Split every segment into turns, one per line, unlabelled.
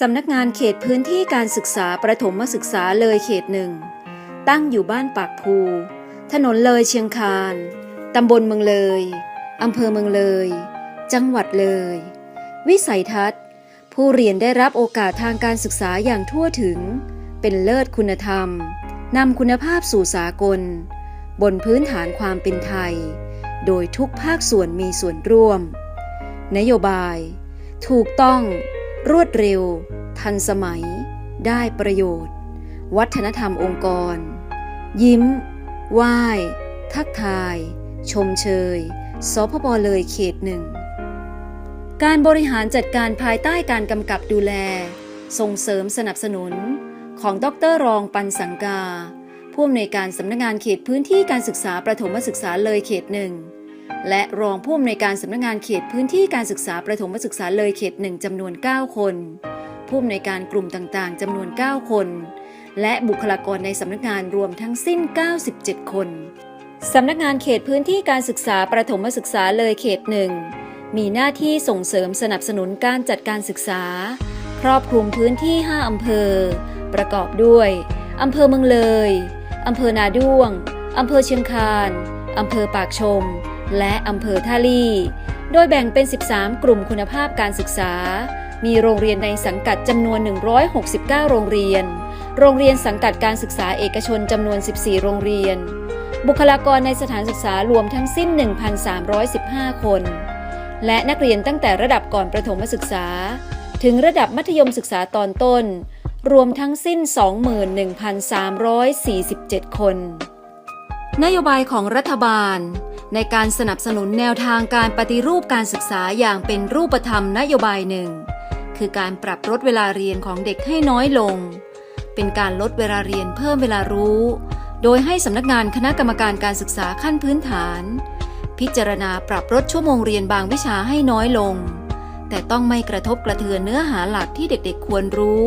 สำนักงานเขตพื้นที่การศึกษาประถมศึกษาเลยเขตหนึ่ง ตั้งอยู่บ้านปากภู ถนนเลยเชียงคานตำบลเมืองเลยอำเภอเมืองเลย จังหวัดเลย วิสัยทัศน์ ผู้เรียนได้รับโอกาสทางการศึกษาอย่างทั่วถึง เป็นเลิศคุณธรรมนำคุณภาพสู่สากล บนพื้นฐานความเป็นไทย โดยทุกภาคส่วนมีส่วนร่วม นโยบาย ถูกต้อง รวดเร็ว ทันสมัย ได้ประโยชน์ วัฒนธรรมองค์กร ยิ้ม ไหว้ ทักทาย ชมเชย สพปเลยเขตหนึ่ง การบริหารจัดการภายใต้การกำกับดูแล ส่งเสริมสนับสนุน ของดรรองปันสังกา ผู้อำนวยการสำนักงานเขตพื้นที่การศึกษาประถมศึกษาเลยเขตหนึ่ง และรองผู้อำนวยการสำนักงานเขตพื้นที่การศึกษาประถมศึกษาเลยเขตหนึ่งจำนวน 9 คน ผู้อำนวยการกลุ่มต่างๆจำนวน 9 คน และบุคลากรในสำนักงานรวมทั้งสิ้น 97 คนสำนักงานเขตพื้นที่การศึกษาประถมศึกษาเลยเขตหนึ่งมีหน้าที่ส่งเสริมสนับสนุนการจัดการศึกษา ครอบคลุมพื้นที่ 5 อำเภอ ประกอบด้วยอำเภอเมืองเลย อำเภอนาด้วง อำเภอเชียงคาน อำเภอปากชมและอำเภอท่าลี่ โดยแบ่งเป็น 13 กลุ่มคุณภาพการศึกษา มีโรงเรียนในสังกัดจำนวน 169 โรงเรียน โรงเรียนสังกัดการศึกษาเอกชนจำนวน 14 โรงเรียน บุคลากรในสถานศึกษารวมทั้งสิ้น 1,315 คน และนักเรียนตั้งแต่ระดับก่อนประถมศึกษา ถึงระดับมัธยมศึกษาตอนต้น รวมทั้งสิ้น 21,347 คน นโยบายของรัฐบาล ในการสนับสนุนแนวทางการปฏิรูปการศึกษาอย่างเป็นรูปธรรมนโยบายหนึ่ง คือการปรับลดเวลาเรียนของเด็กให้น้อยลง เป็นการลดเวลาเรียนเพิ่มเวลารู้ โดยให้สำนักงานคณะกรรมการการศึกษาขั้นพื้นฐาน พิจารณาปรับลดชั่วโมงเรียนบางวิชาให้น้อยลง แต่ต้องไม่กระทบกระเทือนเนื้อหาหลักที่เด็กๆควรรู้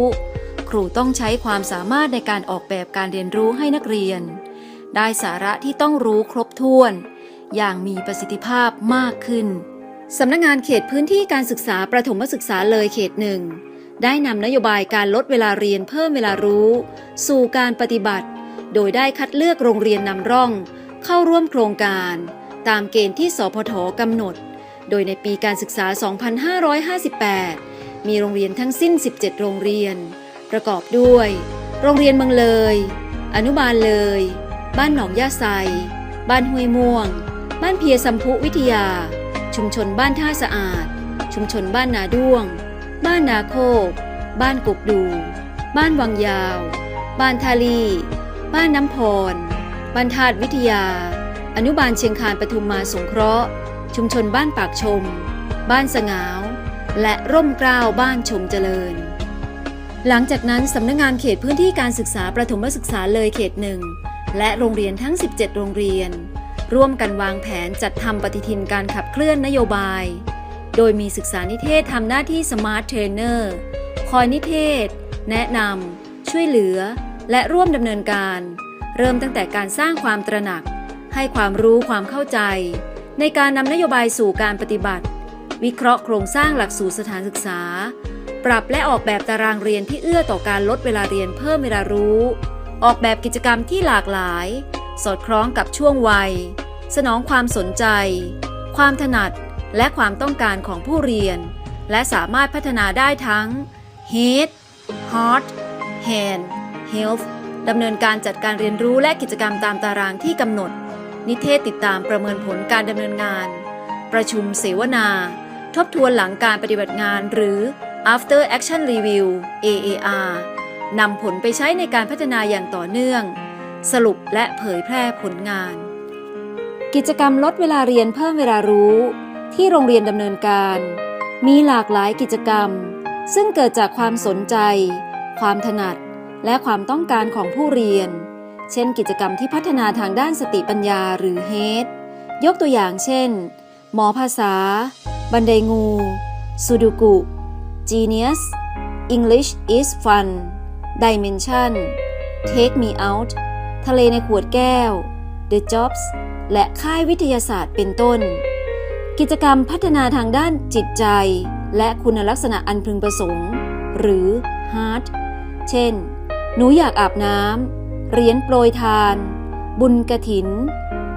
ครูต้องใช้ความสามารถในการออกแบบการเรียนรู้ให้นักเรียน ได้สาระที่ต้องรู้ครบถ้วน อย่างมีประสิทธิภาพมากขึ้น สำนักงงานเขตพื้นที่การศึกษาประถมศึกษาเลยเขตหนึ่งได้นำนโยบายการลดเวลาเรียนเพิ่มเวลารู้ สู่การปฏิบัติ โดยได้คัดเลือกโรงเรียนนำร่อง เข้าร่วมโครงการ ตามเกณฑ์ที่สพทกำหนด โดยในปีการศึกษา 2558 มีโรงเรียนทั้งสิ้น 17 โรงเรียน ประกอบด้วย โรงเรียนเมืองเลย อนุบาลเลย บ้านหนองย่าไซ บ้านห้วยม่วง บ้านเพียสัมพุวิทยา ชุมชนบ้านท่าสะอาด ชุมชนบ้านนาด้วง บ้านนาโคก บ้านกุกดู บ้านวังยาว บ้านทาลี บ้านน้ำพร บ้านธาตุวิทยา อนุบาลเชียงคานปทุมมาสงเคราะห์ ชุมชนบ้านปากชม บ้านสงาว และร่มกล้าวบ้านชมเจริญหลังจากนั้นสำนักงงานเขตพื้นที่การศึกษาประถมศึกษาเลยเขตหนึ่ง และโรงเรียนทั้ง 17 โรงเรียน ร่วมกันวางแผนจัดทำปฏิทินการขับเคลื่อนนโยบาย โดยมีศึกษานิเทศทำหน้าที่สมาร์ทเทรนเนอร์คอยนิเทศ แนะนำช่วยเหลือ และร่วมดำเนินการ เริ่มตั้งแต่การสร้างความตระหนัก ให้ความรู้ความเข้าใจ ในการนำนโยบายสู่การปฏิบัติ วิเคราะห์โครงสร้างหลักสูตรสถานศึกษา ปรับและออกแบบตารางเรียนที่เอื้อต่อการลดเวลาเรียนเพิ่มเวลารู้ ออกแบบกิจกรรมที่หลากหลาย สอดคล้องกับช่วงวัย สนองความสนใจ ความถนัดและความต้องการของผู้เรียน และสามารถพัฒนาได้ทั้ง Head Heart Hand Health ดำเนินการจัดการเรียนรู้และกิจกรรมตามตารางที่กำหนด นิเทศติดตามประเมินผลการดำเนินงาน ประชุมเสวนา ทบทวนหลังการปฏิบัติงานหรือ After Action Review AAR นำผลไปใช้ในการพัฒนาอย่างต่อเนื่อง สรุปและเผยแพร่ผลงาน กิจกรรมลดเวลาเรียนเพิ่มเวลารู้ ที่โรงเรียนดำเนินการ มีหลากหลายกิจกรรม ซึ่งเกิดจากความสนใจ ความถนัด และความต้องการของผู้เรียน เช่น กิจกรรมที่พัฒนาทางด้านสติปัญญาหรือ HEAD ยกตัวอย่างเช่น หมอภาษา บันไดงูซูดูกุ Genius English is fun Dimension Take me out ทะเลในขวดแก้ว The Jobs และค่ายวิทยาศาสตร์เป็นต้น กิจกรรมพัฒนาทางด้านจิตใจ และคุณลักษณะอันพึงประสงค์ หรือ heart เช่น หนูอยากอาบน้ำเหรียญโปรยทาน บุญกระถิน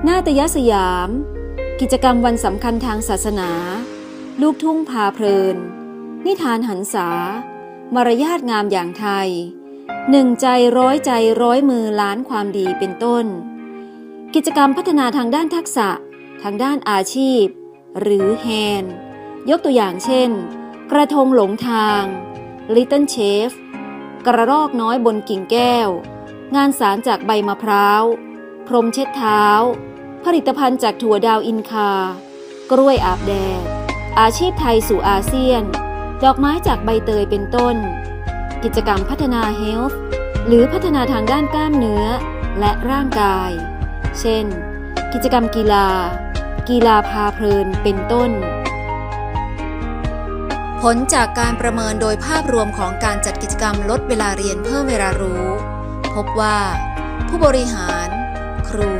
นาตยสยาม กิจกรรมวันสำคัญทางศาสนา ลูกทุ่งพาเพลิน นิทานหันษามารยาทงามอย่างไทย หนึ่งใจร้อยใจร้อยมือล้านความดีเป็นต้น กิจกรรมพัฒนาทางด้านทักษะ ทางด้านอาชีพ หรือแฮนยกตัวอย่างเช่น กระทงหลงทาง Little Chef กระรอกน้อยบนกิ่งแก้ว งานสารจากใบมะพร้าว พรมเช็ดเท้า ผลิตภัณฑ์จากถั่วดาวอินคา กล้วยอาบแดด อาชีพไทยสู่อาเซียน ดอกไม้จากใบเตยเป็นต้น กิจกรรมพัฒนา Health หรือพัฒนาทางด้านกล้ามเนื้อ และร่างกาย เช่น กิจกรรมกีฬา กีฬาพาเพลินเป็นต้น ผลจากการประเมินโดยภาพรวมของการจัดกิจกรรมลดเวลาเรียนเพิ่มเวลารู้ พบว่า ผู้บริหาร ครู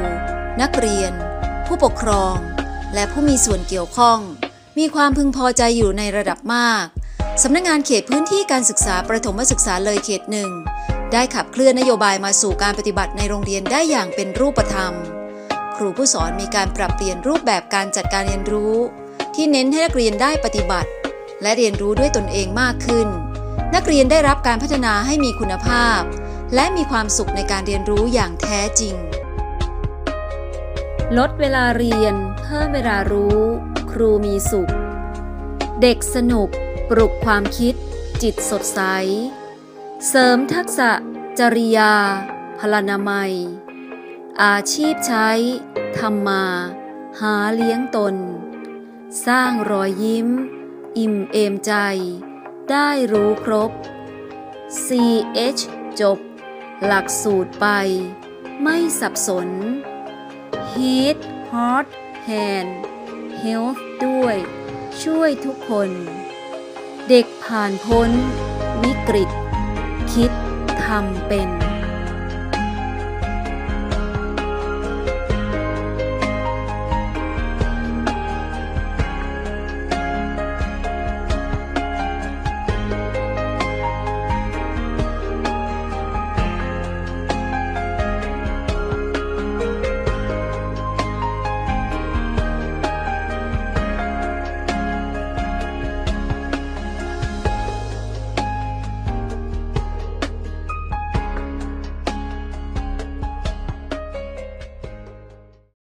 นักเรียน ผู้ปกครอง และผู้มีส่วนเกี่ยวข้อง มีความพึงพอใจอยู่ในระดับมาก สำนักงงานเขตพื้นที่การศึกษาประถมศึกษาเลยเขตหนึ่งได้ขับเคลื่อนนโยบายมาสู่การปฏิบัติในโรงเรียนได้อย่างเป็นรูปธรรม ครูผู้สอนมีการปรับเปลี่ยนรูปแบบการจัดการเรียนรู้ ที่เน้นให้นักเรียนได้ปฏิบัติ และเรียนรู้ด้วยตนเองมากขึ้น นักเรียนได้รับการพัฒนาให้มีคุณภาพ และมีความสุขในการเรียนรู้อย่างแท้จริง ลดเวลาเรียน เพิ่มเวลารู้ ครูมีสุข เด็กสนุก ปลุกความคิด จิตสดใส เสริมทักษะ จริยา พลานามัย อาชีพใช้ทำมา หาเลี้ยงตน สร้างรอยยิ้ม อิ่มเอมใจ ได้รู้ครบ CH จบ หลักสูตรไป ไม่สับสน Heat Heart Hand Health ด้วย ช่วยทุกคน เด็กผ่านพ้น วิกฤต คิดทำเป็น